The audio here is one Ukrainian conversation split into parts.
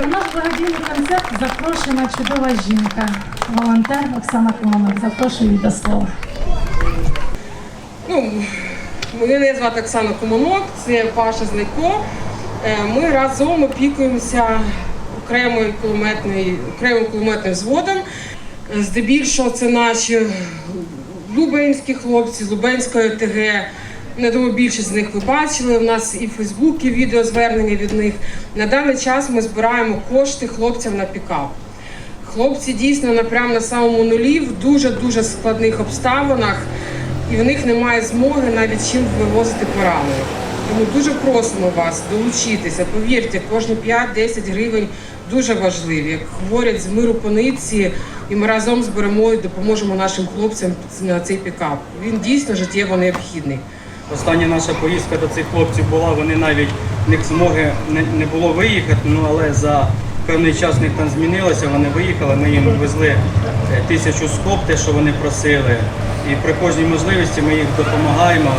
На наш благодійний концерт запрошена чудова жінка, волонтер Оксана Клонок. Запрошую її до слова. Ну, мене звати Оксана Комонок, це Паша Знайко. Е, Ми разом опікуємося окремою кулеметною, окремим кулеметним взводом. Е, Здебільшого це наші лубенські хлопці Лубенської ОТГ. Я думаю, більшість з них ви бачили. У нас і в Фейсбуці відеозвернення від них. На даний час ми збираємо кошти хлопцям на пікап. Хлопці дійсно на прямо на самому нулі в дуже дуже складних обставинах, і в них немає змоги навіть чим вивозити поранених. Тому дуже просимо вас долучитися. Повірте, кожні 5-10 гривень дуже важливі. Як говорять з миру по нитці, і ми разом зберемо і допоможемо нашим хлопцям на цей пікап. Він дійсно життєво необхідний. Остання наша поїздка до цих хлопців була, вони навіть в них змоги не, не було виїхати, ну але за певний час в них там змінилося, вони виїхали, ми їм везли е, тисячу скоб, те, що вони просили. І при кожній можливості ми їх допомагаємо.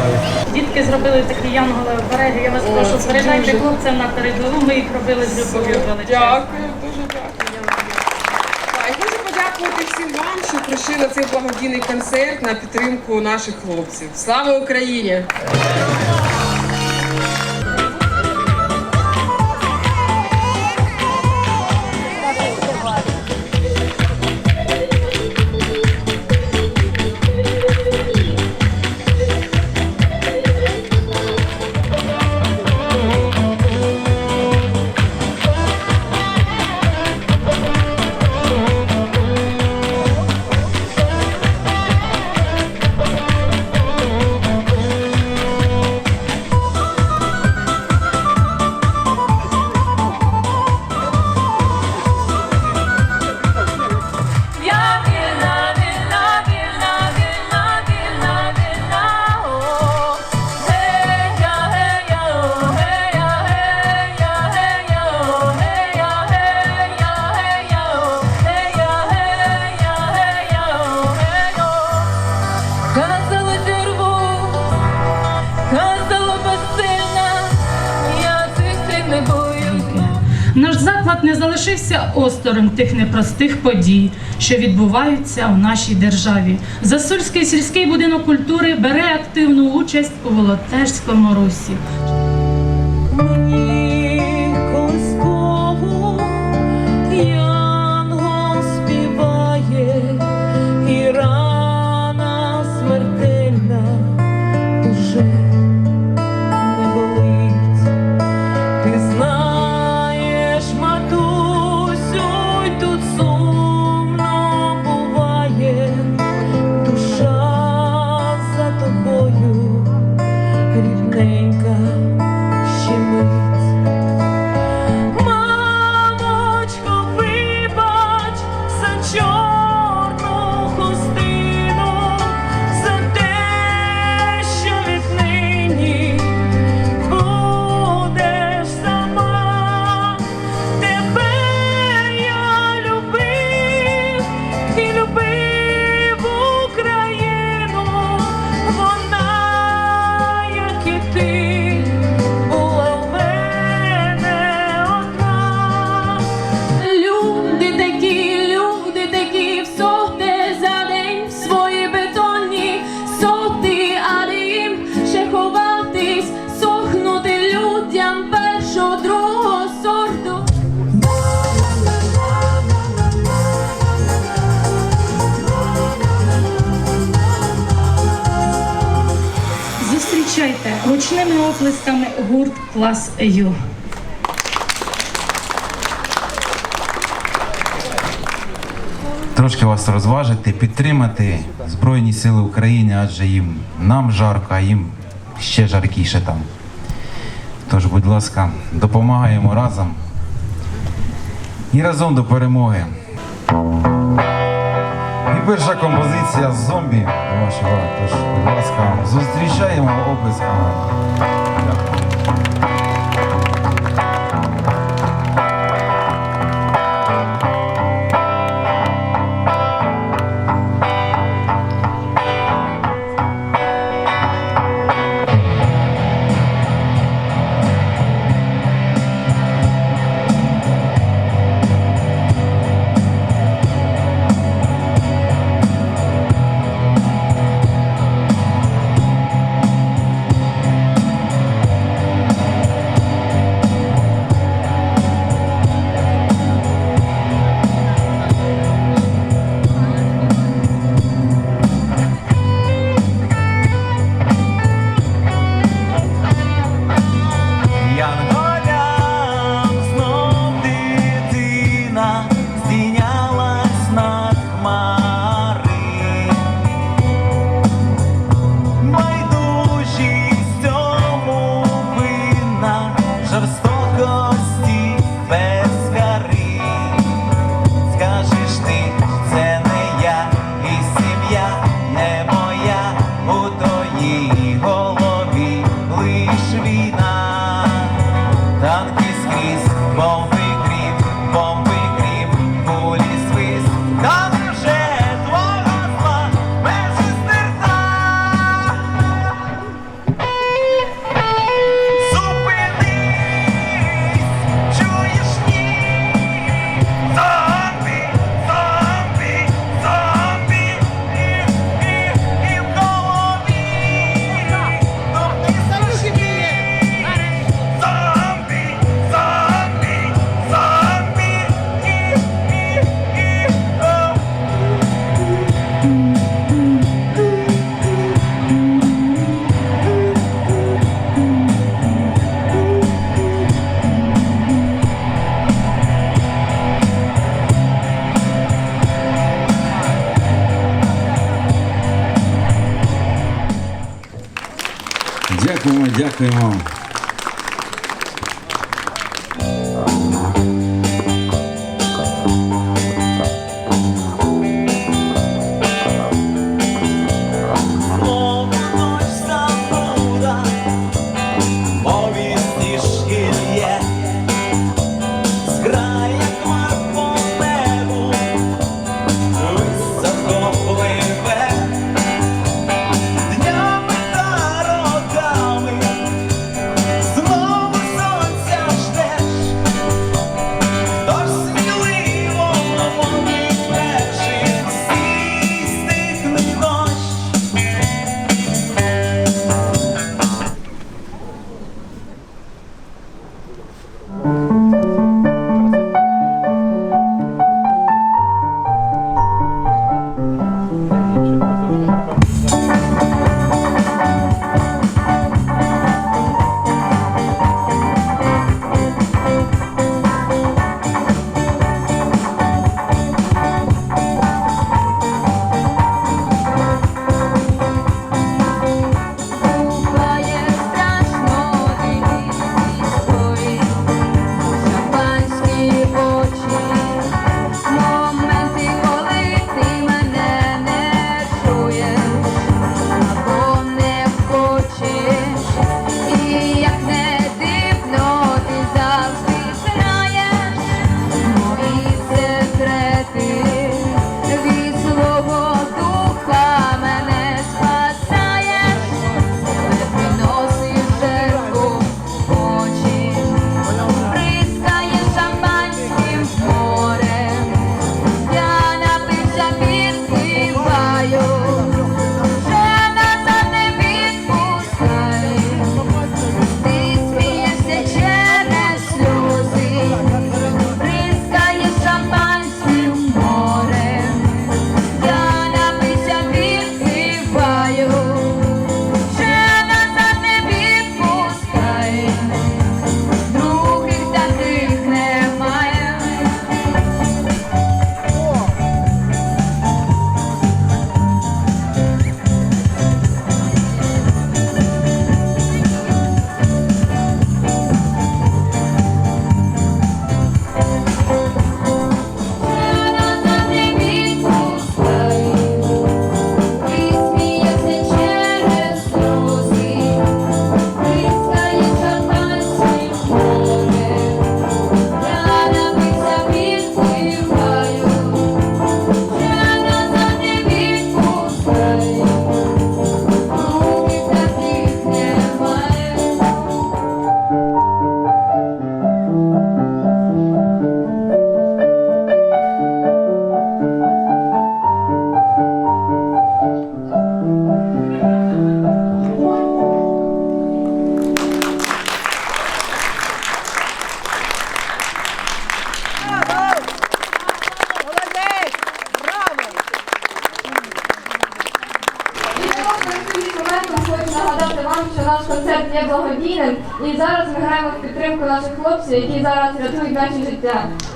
Дітки зробили такі янголи обереги. Я вас О, прошу, передайте хлопцям на передову. Ми їх робили з любов'ю величезною. Дякую. Так, і хочу подякувати всім на цей благодійний концерт на підтримку наших хлопців. Слава Україні! Не залишився осторонь тих непростих подій, що відбуваються у нашій державі. Засульський сільський будинок культури бере активну участь у волонтерському русі. Гучними оплесками гурт клас Ю. трошки вас розважити, підтримати Збройні Сили України, адже їм нам жарко, а їм ще жаркіше там. Тож, будь ласка, допомагаємо разом і разом до перемоги. Перша композиція зомбі до вашого. Тож, будь ласка, зустрічаємо оплесками.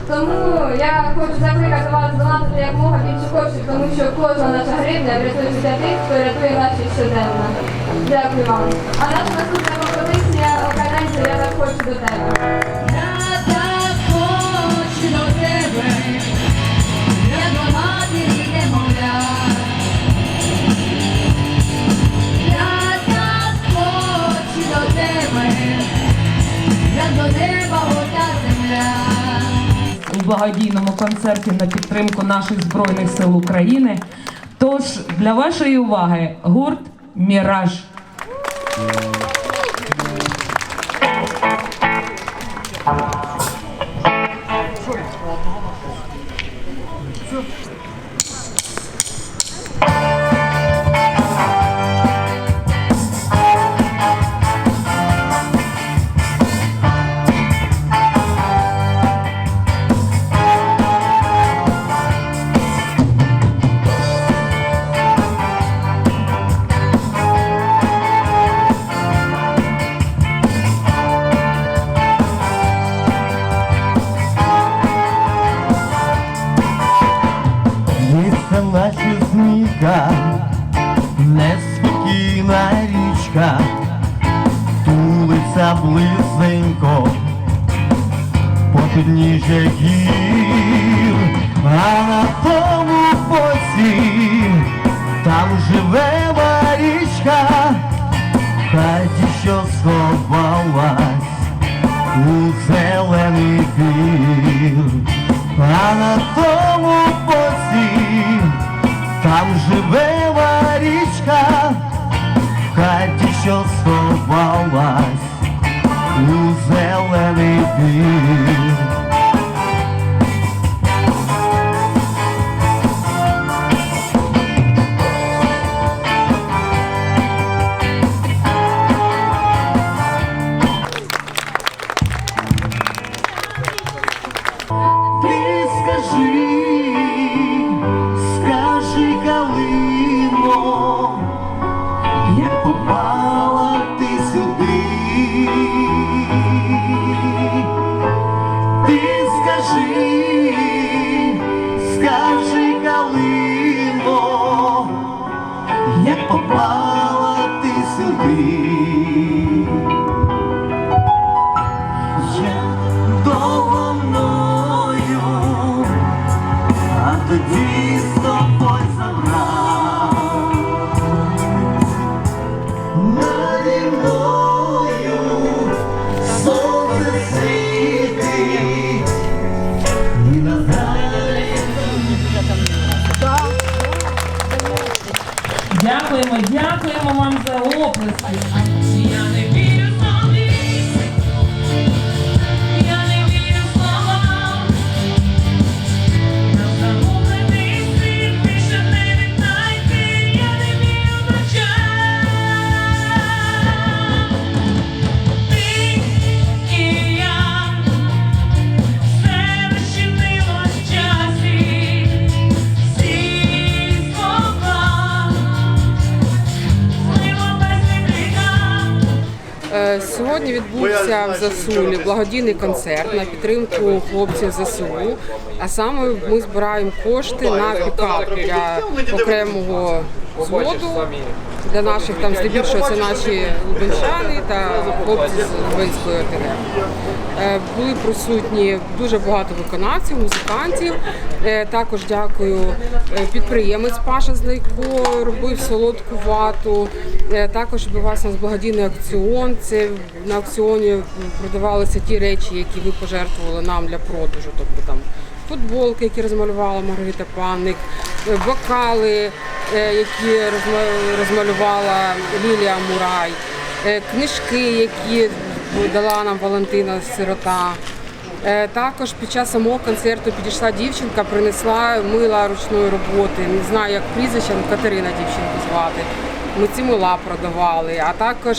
Тому я хочу закликати вас донатити як мога більше коштів, тому що кожна наша гривня врятується тих, хто рятує наші щоденно. Дякую вам. А наша наступна композиція «Окаленці» я так хочу до тебе. Я хочу до тебе, я до немовля. Я так до тебе благодійному концерті на підтримку наших збройних сил України. Тож для вашої уваги гурт Міраж. Підніжжя а на тому боці там живе Марічка, хаті, що сховалась у зелений бір, а на тому боці там живе Марічка, хаті, що сховалась у зелений бір. Скажи, як попала ти сюди. Я довго а тоді дякуємо вам за Сьогодні відбувся в Засулі благодійний концерт на підтримку хлопців ЗСУ. А саме ми збираємо кошти на пікап для окремого взводу. Для наших там здебільшого це наші лубенчани та хлопці з Лубенської ОТГ. Е, Були присутні дуже багато виконавців, музикантів. Е, Також дякую е, підприємець Паша Знайко, робив солодку вату. Також відбувався у нас благодійний аукціон. Це на аукціоні продавалися ті речі, які ви пожертвували нам для продажу. Тобто там футболки, які розмалювала Маргарита Панник, бокали, які розмалювала Лілія Мурай, е, книжки, які дала нам Валентина Сирота. Е, Також під час самого концерту підійшла дівчинка, принесла мила ручної роботи. Не знаю, як прізвище, Катерина дівчинку звати. Ми ці мила продавали, а також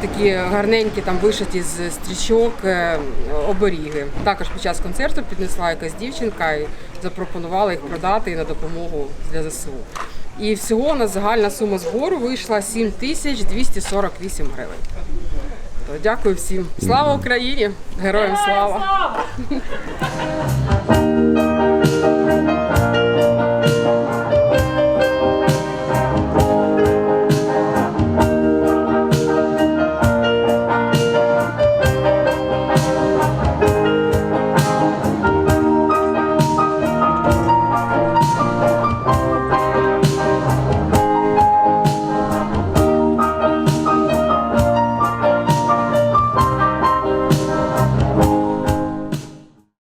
такі гарненькі там вишиті з стрічок е, оберіги. Також під час концерту піднесла якась дівчинка і запропонувала їх продати на допомогу для ЗСУ. І всього у нас загальна сума збору вийшла 7 тисяч 248 гривень. То дякую всім. Слава Україні! Героям слава!